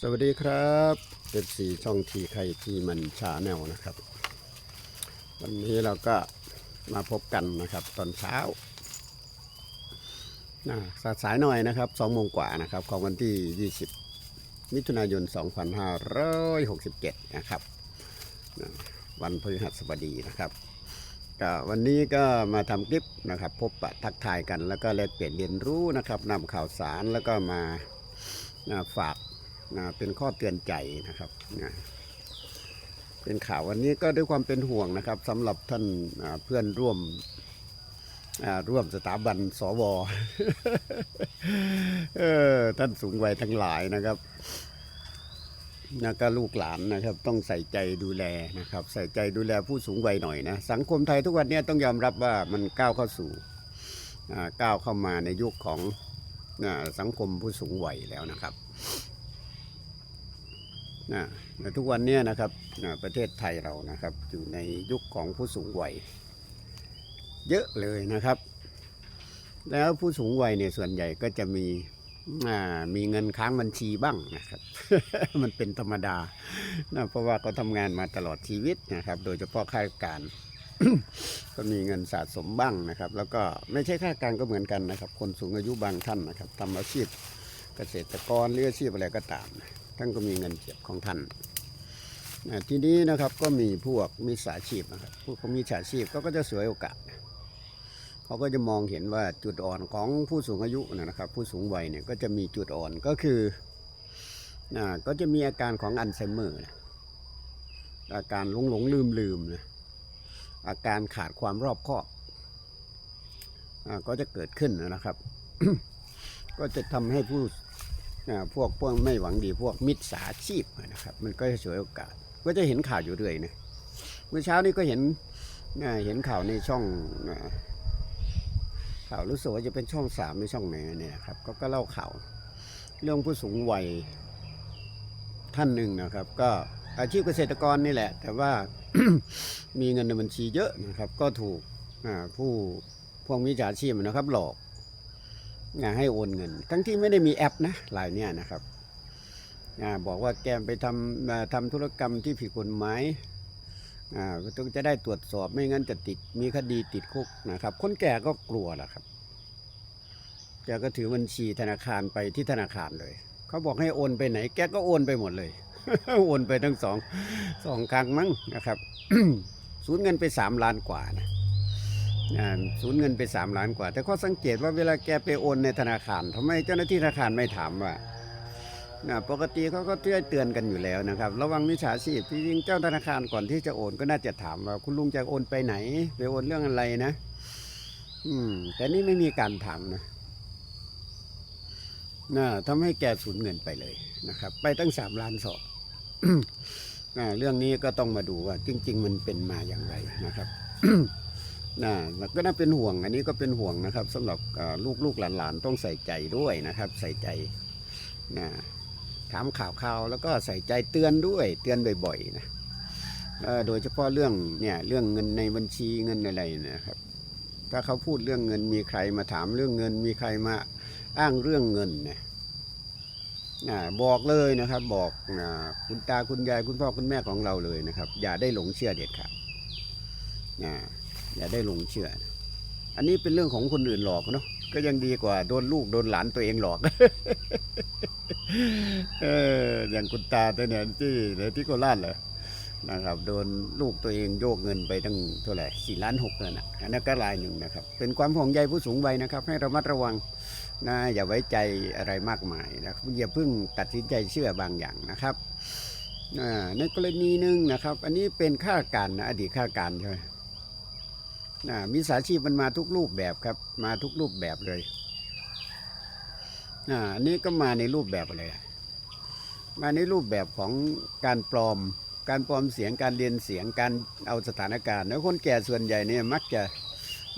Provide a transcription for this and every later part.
สวัสดีครับเป็นสีช่องทีใครทีมันชาแนลนะครับ วันนี้เราก็มาพบกันนะครับ ตอนเช้านะสายสายหน่อยนะครับสองโมงกว่านะครับ ของวันที่ 20 มิถุนายน 2567 นะครับนะวันพฤหัสบดีนะครับก็วันนี้ก็มาทำคลิปนะครับ พบปะทักทายกัน แล้วก็แลกเปลี่ยนเรียนรู้นะครับนำข่าวสารแล้วก็มาฝาก นะเป็นข้อเตือนใจนะครับนะเป็นข่าววันนี้ก็ด้วยความเป็นห่วงนะครับสำหรับท่านเพื่อนร่วมร่วมสถาบันสวท่านสูงวัยทั้งหลายนะครับนะก็ลูกหลานนะครับ ต้องใส่ใจดูแลนะครับ ใส่ใจดูแลผู้สูงวัยหน่อยนะ สังคมไทยทุกวันนี้ต้องยอมรับว่ามันก้าวเข้าสู่ก้าวเข้ามาในยุคของสังคมผู้สูงวัยแล้วนะครับ นะในทุกวันนี้นะครับนะประเทศไทยเรานะครับ อยู่ในยุคของผู้สูงวัย เยอะเลยนะครับ แล้วผู้สูงวัยเนี่ยส่วนใหญ่ก็จะมีมีเงินค้างบัญชีบ้างนะครับ มันเป็นธรรมดานะเพราะว่าเขาทำงานมาตลอดชีวิตนะครับ โดยเฉพาะข้าราชการก็มีเงินสะสมบ้างนะครับ แล้วก็ไม่ใช่ข้าราชการก็เหมือนกันนะครับ คนสูงอายุบางท่านนะครับทำอาชีพเกษตรกรหรืออาชีพอะไรก็ตามนะ ท่านก็มีเงินเก็บของท่านนะทีนี้นะครับก็มีพวกมิจฉาชีพนะครับพวกมิจฉาชีพก็จะสวยโอกาส เขาก็จะมองเห็นว่าจุดอ่อนของผู้สูงอายุนะครับ ผู้สูงวัยเนี่ยก็จะมีจุดอ่อนก็คือนะก็จะมีอาการของอัลไซเมอร์นะอาการหลงหลงลืมลืมนะอาการขาดความรอบคอบก็จะเกิดขึ้นนะครับ ก็จะทำให้ผู้ พวกพวกไม่หวังดีพวกมิจฉาชีพนะครับ มันก็จะฉวยโอกาส ก็จะเห็นข่าวอยู่เรื่อยนะเมื่อเช้านี้ก็เห็นเห็นข่าวในช่องข่าวรู้สึกว่าจะเป็นช่องสามในช่องไหนเนี่ยครับก็ก็เล่าข่าว เรื่องผู้สูงวัยท่านหนึ่งนะครับ ก็อาชีพเกษตรกรนี่แหละ แต่ว่ามีเงินในบัญชีเยอะนะครับ ก็ถูกผู้พวกมิจฉาชีพนะครับหลอก ให้โอนเงิน ทั้งที่ไม่ได้มีแอปนะลายเนี้ยนะครับบอกว่าแกมไปทำทำธุรกรรมที่ผิดกฎหมายก็ต้องจะได้ตรวจสอบไม่งั้นจะติดมีคดีติดคุกนะครับ คนแก่ก็กลัวแหละครับแกก็ถือบัญชีธนาคารไปที่ธนาคารเลย เขาบอกให้โอนไปไหน แกก็โอนไปหมดเลย โอนไปทั้งสองสองครั้งมั้งนะครับสูญเงินไปสามล้านกว่านะ สูญเงินไปสามล้านกว่า แต่ข้อสังเกตว่าเวลาแกไปโอนในธนาคารทำไมเจ้าหน้าที่ธนาคารไม่ถามว่าปกติเขาก็เตือนเตือนกันอยู่แล้วนะครับ ระวังมิจฉาชีพที่จริงเจ้าธนาคารก่อนที่จะโอนก็น่าจะถามว่าคุณลุงจะโอนไปไหน ไปโอนเรื่องอะไรนะ อืม แต่นี่ไม่มีการถามนะน่าทำให้แกสูญเงินไปเลยนะครับ ไปตั้งสามล้านสองเรื่องนี้ก็ต้องมาดูว่า จริง ๆ มันเป็นมาอย่างไรนะครับ นะก็น่าเป็นห่วงอันนี้ก็เป็นห่วงนะครับสำหรับลูกลูกๆหลานๆต้องใส่ใจด้วยนะครับ ใส่ใจนะถามข่าวข่าวๆแล้วก็ใส่ใจเตือนด้วย เตือนบ่อยๆนะโดยเฉพาะเรื่องเนี่ยเรื่องเงินในบัญชีเงินอะไรนะครับ ถ้าเขาพูดเรื่องเงินมีใครมาถามเรื่องเงิน มีใครมาอ้างเรื่องเงินเนี่ยอ่าบอกเลยนะครับ บอกอ่าคุณตาคุณยายคุณพ่อคุณแม่ของเราเลยนะครับ อย่าได้หลงเชื่อเด็ดขาดนะ อย่าได้หลงเชื่อนะอันนี้เป็นเรื่องของคนอื่นหลอกเนาะก็ยังดีกว่าโดนลูกโดนหลานตัวเองหลอกเอออย่างคุณตาตัวเนี่ยที่ที่โคราชเลยนะครับโดนลูกตัวเองโยกเงินไปตั้งเท่าไหร่สี่ล้านหกเลยนะอันนั้นก็รายหนึ่งนะครับ เป็นความห่วงใยผู้สูงวัยนะครับ ให้ระมัดระวังนะอย่าไว้ใจอะไรมากมายนะครับอย่าเพิ่งตัดสินใจเชื่อบางอย่างนะครับอ่าในกรณีหนึ่งนะครับ อันนี้เป็นข้าราชการนะอดีตข้าราชการใช่ไหม มิจฉาชีพมันมาทุกรูปแบบครับ มาทุกรูปแบบเลยอันนี้ก็มาในรูปแบบอะไรมาในรูปแบบของการปลอม การปลอมเสียงการเรียนเสียงการเอาสถานการณ์แล้วคนแก่ส่วนใหญ่เนี่ยมักจะ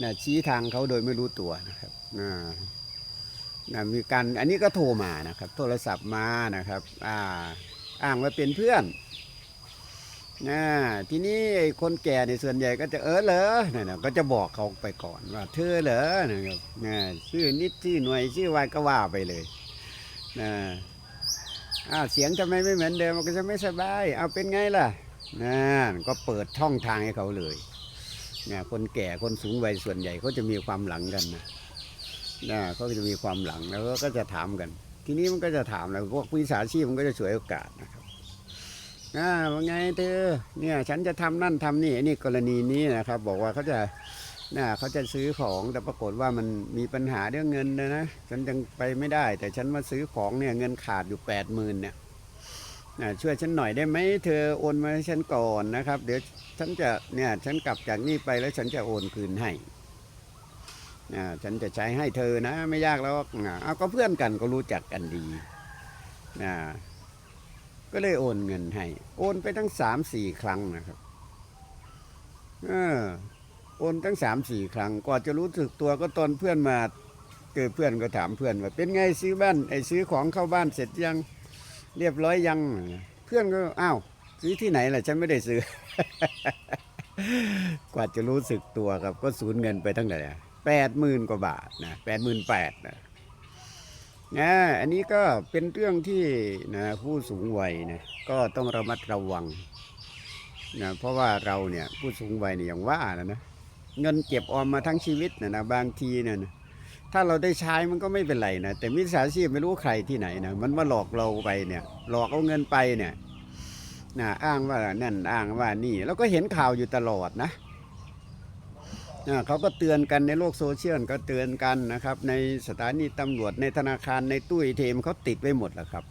นะชี้ทางเขาโดยไม่รู้ตัวนะครับนะมีการอันนี้ก็โทรมานะครับ โทรศัพท์มานะครับ อ่าอ้างว่าเป็นเพื่อน นะทีนี้ไอ้คนแก่ในส่วนใหญ่ก็จะเออเหรอเนี่ยนะก็จะบอกเขาไปก่อนว่า เธอเหรอนะครับนะชื่อนิดชื่อหน่วยชื่อวายก็ว่าไปเลยนะอ้าวเสียงทำไมไม่เหมือนเดิมมันก็จะไม่สบาย เอาเป็นไงล่ะนั่นก็เปิดช่องทางให้เขาเลยเนี่ยคนแก่คนสูงวัยส่วนใหญ่เขาจะมีความหลังกันนะนะเขาจะมีความหลังแล้วก็จะถามกัน ทีนี้มันก็จะถามแล้วพวกวิสาชีพมันก็จะฉวยโอกาสนะครับ อ่าว่าไงเธอเนี่ยฉันจะทำนั่นทำนี่นนี้กรณีนี้นะครับ บอกว่าเขาจะน่ะเขาจะซื้อของแต่ปรากฏว่ามันมีปัญหาเรื่องเงินนะนะฉันยังไปไม่ได้ แต่ฉันมาซื้อของเนี่ยเงินขาดอยู่แปดหมื่นเนี่ยน่ะช่วยฉันหน่อยได้ไหมเธอโอนมาให้ฉันก่อนนะครับ เดี๋ยวฉันจะเนี่ยฉันกลับจากนี่ไปแล้วฉันจะโอนคืนให้อ่าฉันจะใช้ให้เธอนะ ไม่ยากแล้วอ่าเอาก็เพื่อนกันก็รู้จักกันดีนะ ก็เลยโอนเงินให้ โอนไปทั้งสามสี่ครั้งนะครับเออโอนทั้งสามสี่ครั้งกว่าจะรู้สึกตัวก็ตอนเพื่อนมาเจอเพื่อนก็ถามเพื่อนว่า เป็นไงซื้อบ้านไอ้ซื้อของเข้าบ้านเสร็จยังเรียบร้อยยัง เพื่อนก็อ้าวซื้อที่ไหนล่ะฉันไม่ได้ซื้อ กว่าจะรู้สึกตัวครับก็สูญเงินไปตั้งแต่แปดหมื่นกว่าบาทนะแปดหมื่นแปดนะ นะอันนี้ก็เป็นเรื่องที่นะผู้สูงวัยนะก็ต้องระมัดระวังนะเพราะว่าเราเนี่ยผู้สูงวัยเนี่ยอย่างว่านะนะเงินเก็บออมมาทั้งชีวิตนะนะบางทีเนี่ยนะถ้าเราได้ใช้มันก็ไม่เป็นไรนะแต่มิจฉาชีพไม่รู้ใครที่ไหนนะมันมาหลอกเราไปเนี่ย หลอกเอาเงินไปเนี่ยนะอ้างว่านั่นอ้างว่านี่ แล้วก็เห็นข่าวอยู่ตลอดนะนะ เขาก็เตือนกันในโลกโซเชียลก็เตือนกันนะครับ ในสถานีตำรวจในธนาคารในตู้ ATM เขาติดไว้หมดแล้วครับ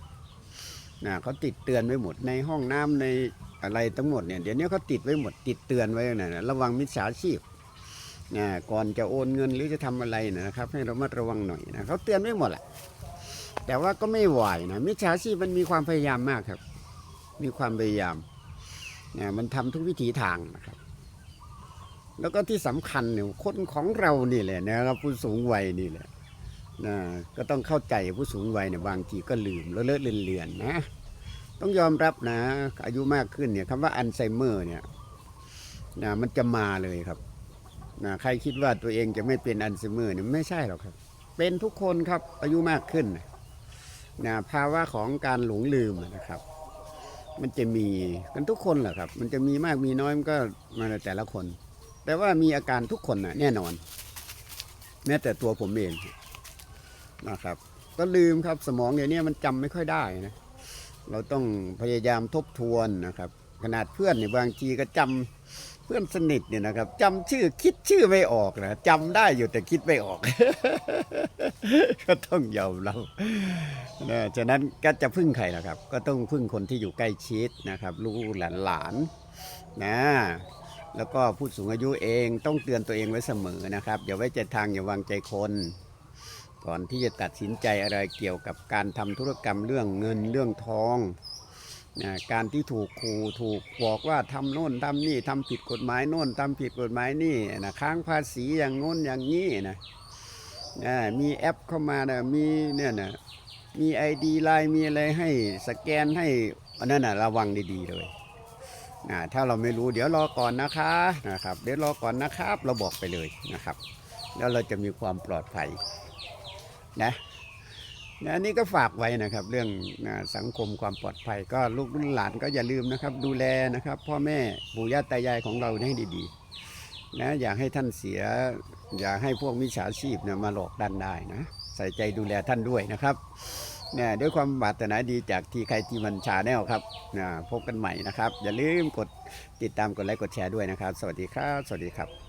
นะเขาติดเตือนไว้หมดในห้องน้ำในอะไรทั้งหมดเนี่ยเดี๋ยวนี้เขาติดไว้หมดติดเตือนไว้นะระวังมิจฉาชีพนะก่อนจะโอนเงินหรือจะทำอะไรนะครับ ให้เรามาระวังหน่อยนะเขาเตือนไว้หมดแหละแต่ว่าก็ไม่ไหวนะมิจฉาชีพมันมีความพยายามมากครับ มีความพยายามเนี่ยมันทำทุกวิถีทางนะครับ แล้วก็ที่สำคัญเนี่ยคนของเรานี่แหละนะครับผู้สูงวัยนี่แหละนะก็ต้องเข้าใจผู้สูงวัยเนี่ยบางทีก็ลืมแล้วเลอะเลือนๆนะ ต้องยอมรับนะ อายุมากขึ้นเนี่ยคำว่าอัลไซเมอร์เนี่ยนะมันจะมาเลยครับนะใครคิดว่าตัวเองจะไม่เป็นอัลไซเมอร์เนี่ยไม่ใช่หรอกครับ เป็นทุกคนครับอายุมากขึ้นนะภาวะของการหลงลืมนะครับ มันจะมีกันทุกคนแหละครับ มันจะมีมากมีน้อยมันก็มาแต่ละคน แต่ว่ามีอาการทุกคนนะแน่นอน แม้แต่ตัวผมเองนะครับ ก็ลืมครับสมองเดี๋ยวนี้มันจำไม่ค่อยได้นะเราต้องพยายามทบทวนนะครับ ขนาดเพื่อนเนี่ยบางทีก็จำเพื่อนสนิทเนี่ยนะครับจำชื่อคิดชื่อไม่ออกนะจำได้อยู่แต่คิดไม่ออก ก็ต้องยอมรับนะฉะนั้นก็จะพึ่งใครล่ะครับ ก็ต้องพึ่งคนที่อยู่ใกล้ชิดนะครับ ลูกหลานๆนะ แล้วก็ผู้สูงอายุเองต้องเตือนตัวเองไว้เสมอนะครับอย่าไว้ใจทางอย่าวางใจคน ก่อนที่จะตัดสินใจอะไรเกี่ยวกับการทำธุรกรรมเรื่องเงินเรื่องทองนะการที่ถูกขู่ถูกบอกว่าทำโน่นทำนี่ทำผิดกฎหมายโน่นทำผิดกฎหมายนี่นะค้างภาษีอย่างโน้นอย่างนี้นะนะมีแอปเข้ามานะมีเนี่ยนะมีไอดีไลน์มีอะไรให้สแกนให้อันนั้นนะระวังดีๆเลย นะถ้าเราไม่รู้เดี๋ยวรอก่อนนะคะนะครับ เดี๋ยวรอก่อนนะครับ เราบอกไปเลยนะครับ แล้วเราจะมีความปลอดภัยนะนะอันนี้ก็ฝากไว้นะครับ เรื่องนะสังคมความปลอดภัย ก็ลูกหลานก็อย่าลืมนะครับ ดูแลนะครับ พ่อแม่ปู่ย่าตายายของเราให้ดีๆนะอย่าให้ท่านเสีย อย่าให้พวกมิจฉาชีพเนี่ยมาหลอกดันได้นะ ใส่ใจดูแลท่านด้วยนะครับ เนี่ยด้วยความปรารถนาดีจากทีใครทีมันชาแนลครับนะพบกันใหม่นะครับ อย่าลืมกดติดตามกดไลค์กดแชร์ด้วยนะครับ สวัสดีครับ สวัสดีครับ